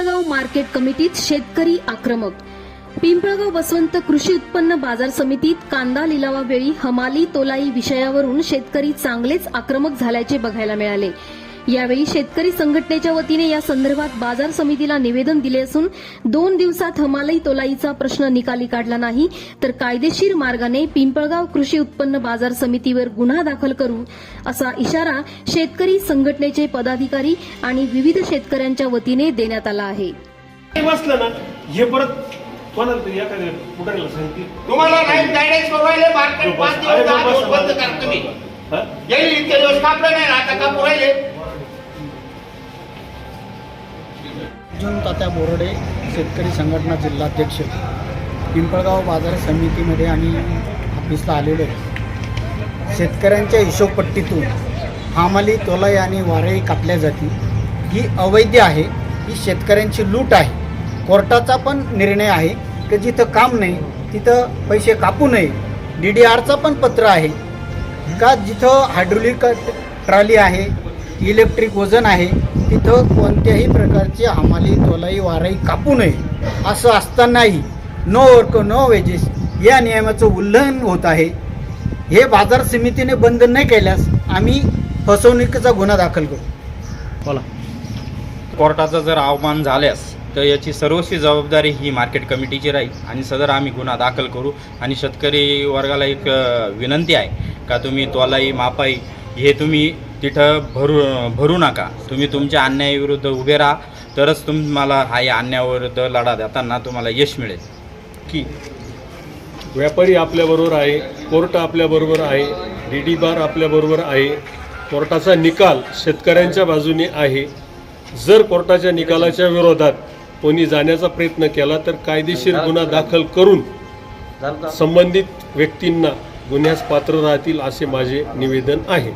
Pimpalgaon market कमिटीत शेतकरी आक्रमक. पिंपळगाव बसवंत कृषी उत्पन्न बाजार समितीत कांदा लिलावावेळी हमाली तोलाई विषयावरून शेतकरी चांगलेच आक्रमक झाल्याचे बघायला मिळाले. यावेळी शेतकरी संघटनेच्या वतीने या संदर्भात बाजार समितीला निवेदन दिले असून दोन दिवसात हमाली तोलाईचा प्रश्न निकाली काढला नाही तर कायदेशीर मार्गाने पिंपळगाव कृषी उत्पन्न बाजार समितीवर गुन्हा दाखल करू असा इशारा शेतकरी संघटनेचे पदाधिकारी आणि विविध शेतकऱ्यांच्या वतीने देण्यात आला आहे हे बसलं ना परत कोणाला तरी एखाद्या पुढारीला सांगतील तुम्हाला नाही गायडन्स करू राहिले मार्केट पाच बस, दिवस अरे दहा बस, दिवस बंद बस. करा तुम्ही? गेली इतके दिवस कापलं नाही ना, आता कापू राहिले अर्जुन तात्या बोरडे शेतकरी संघटना जिल्हाध्यक्ष. पिंपळगाव बाजार समितीमध्ये आम्ही ऑफिसला आलेलो आहे. शेतकऱ्यांच्या हिशोबपट्टीतून हामाली तोलाई आणि वारळी कापल्या जाती. ही अवैध आहे ही शेतकऱ्यांची लूट आहे. कोर्टाचा पण निर्णय आहे की जिथं काम नाही तिथं पैसे कापू नये. डी डी आरचा पण पत्र आहे. का जिथं हायड्रोलिक ट्रॉली आहे इलेक्ट्रिक वजन आहे तिथं कोणत्याही प्रकारची हमाली तोलाई वाराई कापू नये असं असतानाही नो वर्क नो वेजेस या नियमाचं उल्लंघन होत आहे. हे बाजार समितीने बंद नाही केल्यास आम्ही फसवणुकीचा गुन्हा दाखल करू. बोला. कोर्टाचा जर अवमान झाल्यास तर याची सर्वस्वी जबाबदारी ही मार्केट कमिटीची राहील आणि सदर आम्ही गुन्हा दाखल करू. आणि शेतकरी वर्गाला एक विनंती आहे का तुम्ही तोलाई मापाई हे तुम्ही तिथं भरू भरू नका. तुम्ही तुमच्या अन्यायाविरुद्ध उभे राहा. तरच तुम्हाला हा या अन्यायाविरुद्ध लढा देताना तुम्हाला यश मिळेल. की व्यापारी आपल्याबरोबर आहे कोर्ट आपल्याबरोबर आहे डी डी बार आपल्याबरोबर आहे कोर्टाचा निकाल शेतकऱ्यांच्या बाजूने आहे. जर कोर्टाच्या निकालाच्या विरोधात कोणी जाण्याचा प्रयत्न केला तर कायदेशीर गुन्हा दाखल करून संबंधित व्यक्तींना गुन्ह्यास पात्र राहतील असे माझे निवेदन आहे.